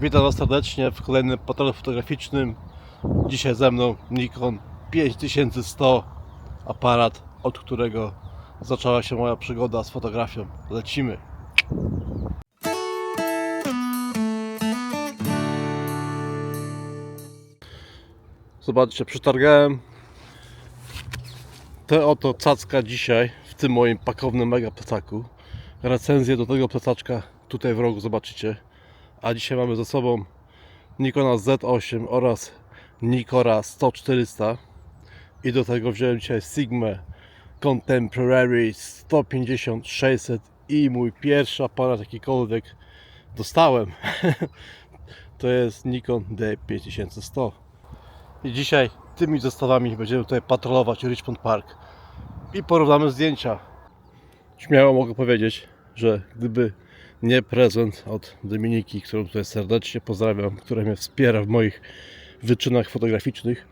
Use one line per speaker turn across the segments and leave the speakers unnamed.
Witam Was serdecznie w kolejnym patrolu fotograficznym. Dzisiaj ze mną Nikon 5100 aparat, od którego zaczęła się moja przygoda z fotografią. Lecimy. Zobaczcie, przetargałem te oto cacka dzisiaj w tym moim pakownym mega plecaku. Recenzję do tego plecaczka tutaj w rogu zobaczycie. A dzisiaj mamy ze sobą Nikona Z8 oraz Nikora 100-400 i do tego wziąłem dzisiaj Sigma Contemporary 150-600 i mój pierwszy aparat jakikolwiek dostałem. To jest Nikon D5100 i dzisiaj tymi zestawami będziemy tutaj patrolować Richmond Park. I porównamy zdjęcia. Śmiało mogę powiedzieć, że gdyby nie prezent od Dominiki, którą tutaj serdecznie pozdrawiam, która mnie wspiera w moich wyczynach fotograficznych,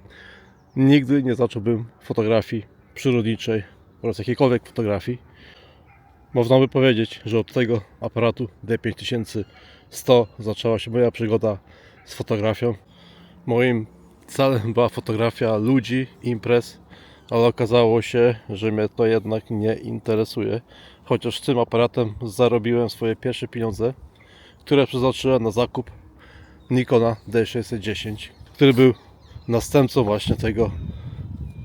nigdy nie zacząłbym fotografii przyrodniczej oraz jakiejkolwiek fotografii. Można by powiedzieć, że od tego aparatu D5100 zaczęła się moja przygoda z fotografią. Moim celem była fotografia ludzi, imprez, ale okazało się, że mnie to jednak nie interesuje. Chociaż tym aparatem zarobiłem swoje pierwsze pieniądze, które przeznaczyłem na zakup Nikona D610, który był następcą właśnie tego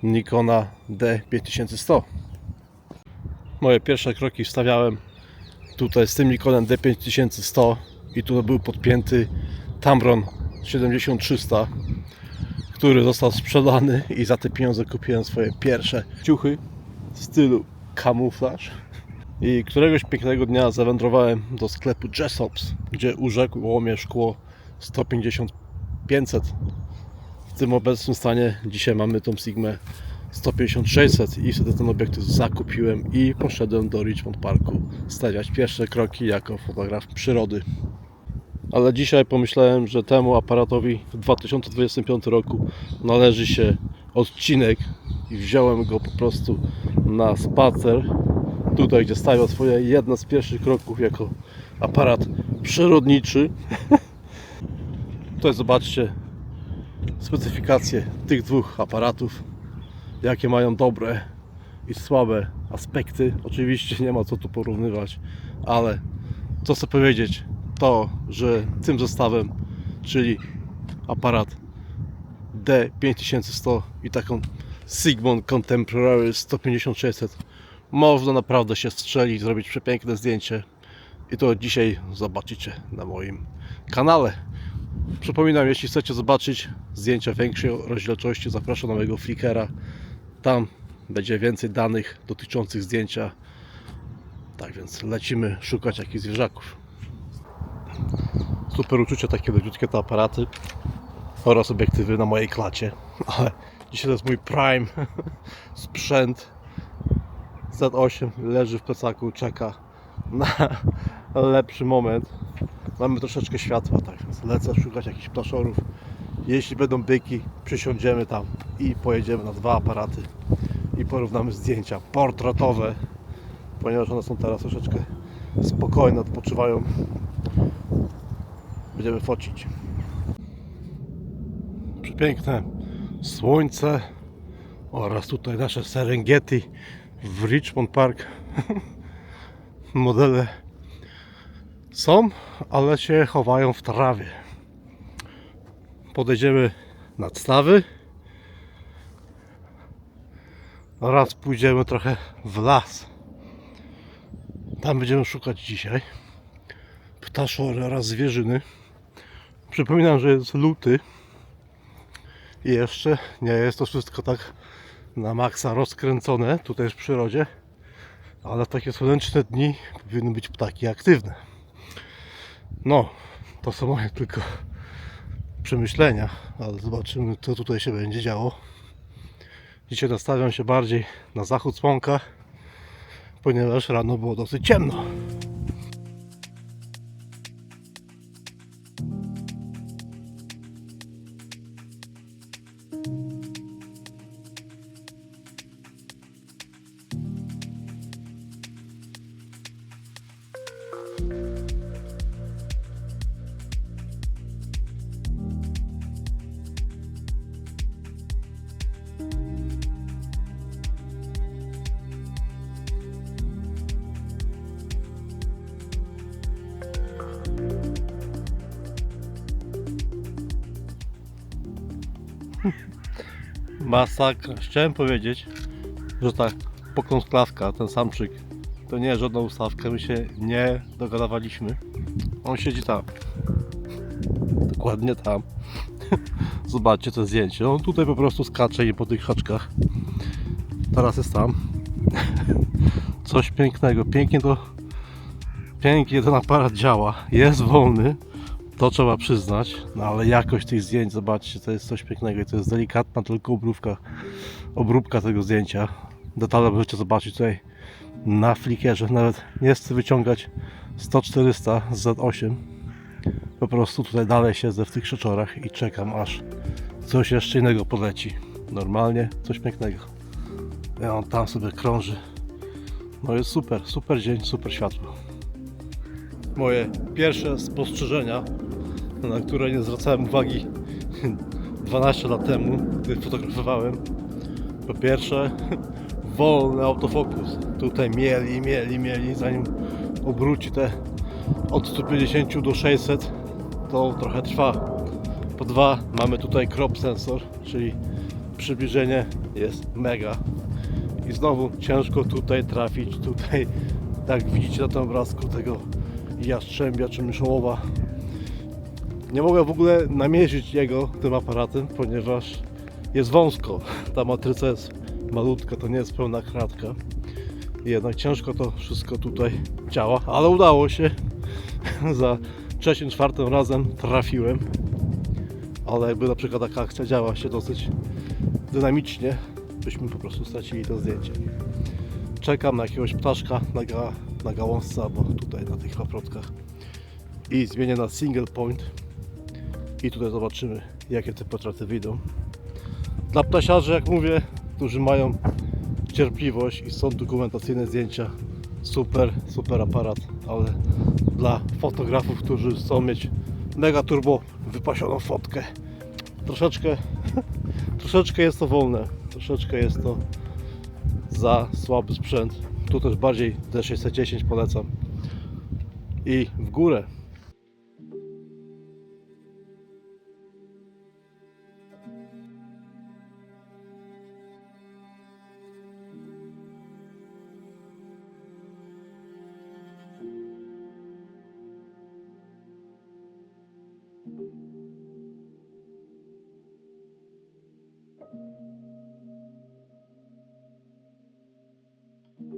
Nikona D5100. Moje pierwsze kroki wstawiałem tutaj z tym Nikonem D5100 i tu był podpięty Tamron 7300 który został sprzedany i za te pieniądze kupiłem swoje pierwsze ciuchy w stylu kamuflaż. I któregoś pięknego dnia zawędrowałem do sklepu Jessops, gdzie urzekło mnie szkło 150-500. W tym obecnym stanie dzisiaj mamy tą Sigmę 150-600 i wtedy ten obiektyw zakupiłem i poszedłem do Richmond Parku stawiać pierwsze kroki jako fotograf przyrody ale dzisiaj pomyślałem, że temu aparatowi w 2025 roku należy się odcinek i wziąłem go po prostu na spacer tutaj, gdzie stawiał swoje jedno z pierwszych kroków jako aparat przyrodniczy. Tutaj zobaczcie specyfikacje tych dwóch aparatów, jakie mają dobre i słabe aspekty. Oczywiście nie ma co tu porównywać, ale co chcę powiedzieć, to, że tym zestawem, czyli aparat D5100 i taką Sigmon Contemporary 150-600 można naprawdę się strzelić, zrobić przepiękne zdjęcie i to dzisiaj zobaczycie na moim kanale. Przypominam, jeśli chcecie zobaczyć zdjęcia większej rozdzielczości, zapraszam na mojego Flickra. Tam będzie więcej danych dotyczących zdjęcia. Tak więc lecimy szukać jakichś zwierzaków super uczucie, takie leciutkie te aparaty oraz obiektywy na mojej klacie. Ale dzisiaj to jest mój prime sprzęt. Z8 leży w plecaku, czeka na lepszy moment. Mamy troszeczkę światła, tak więc lecę szukać jakichś plaszorów. Jeśli będą byki, przysiądziemy tam i pojedziemy na dwa aparaty i porównamy zdjęcia portretowe, ponieważ one są teraz troszeczkę spokojne, odpoczywają będziemy focić. Przepiękne słońce oraz tutaj nasze Serengeti w Richmond Park. Modele są, ale się chowają w trawie. Podejdziemy nad stawy oraz pójdziemy trochę w las. Tam będziemy szukać dzisiaj ptaszory oraz zwierzyny. Przypominam, że jest luty i jeszcze nie jest to wszystko tak na maksa rozkręcone tutaj w przyrodzie, ale w takie słoneczne dni powinny być ptaki aktywne. No, to są moje tylko przemyślenia, ale zobaczymy co tutaj się będzie działo. Dzisiaj nastawiam się bardziej na zachód słonka, ponieważ rano było dosyć ciemno. Masakra. Chciałem powiedzieć, że ta pokąsklaska, ten samczyk, to nie jest żadna ustawka. My się nie dogadawaliśmy. On siedzi tam. Dokładnie tam. Zobaczcie to zdjęcie. On tutaj po prostu skacze i po tych haczkach. Teraz jest tam. Coś pięknego. Pięknie to. Pięknie ten aparat działa. Jest wolny. To trzeba przyznać. No ale jakość tych zdjęć, zobaczcie, to jest coś pięknego. I to jest delikatna tylko obróbka, obróbka tego zdjęcia. Detale możecie zobaczyć tutaj na flickerze. Nawet nie chcę wyciągać 100-400 z Z8. Po prostu tutaj dalej siedzę w tych krzeczorach i czekam aż coś jeszcze innego poleci. Normalnie coś pięknego. Ja on tam sobie krąży. No jest super, super dzień, super światło. Moje pierwsze spostrzeżenia, na które nie zwracałem uwagi 12 lat temu, gdy fotografowałem. Po pierwsze, wolny autofokus. Tutaj mieli, mieli, mieli, zanim obróci te od 150 do 600 to trochę trwa. Po dwa mamy tutaj crop sensor, czyli przybliżenie jest mega. I znowu ciężko tutaj trafić, tutaj tak widzicie na tym obrazku tego jastrzębia czy myszołowa. Nie mogę w ogóle namierzyć jego tym aparatem, ponieważ jest wąsko. Ta matryca jest malutka, to nie jest pełna kratka. Jednak ciężko to wszystko tutaj działa, ale udało się. Za trzecim, czwartym razem trafiłem. Ale jakby na przykład taka akcja działa się dosyć dynamicznie, byśmy po prostu stracili to zdjęcie. Czekam na jakiegoś ptaszka na, na gałązce albo tutaj na tych paprotkach i zmienię na single point i tutaj zobaczymy jakie te portrety wyjdą. Dla ptasiarzy, jak mówię, którzy mają cierpliwość i są dokumentacyjne zdjęcia, super, super aparat, ale dla fotografów, którzy chcą mieć mega turbo wypasioną fotkę, troszeczkę, troszeczkę jest to wolne, troszeczkę jest to za słaby sprzęt. Tu też bardziej D610 polecam. I w górę.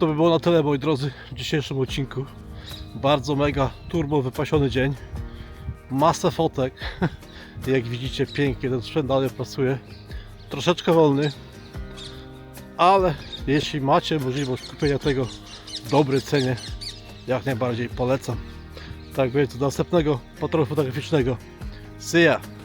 To by było na tyle, moi drodzy, w dzisiejszym odcinku. Bardzo mega turbo wypasiony dzień. Masę fotek. Jak widzicie pięknie ten sprzęt dalej pracuje. Troszeczkę wolny. Ale jeśli macie możliwość kupienia tego w dobrej cenie, jak najbardziej polecam. Tak więc do następnego patrolu fotograficznego. See ya!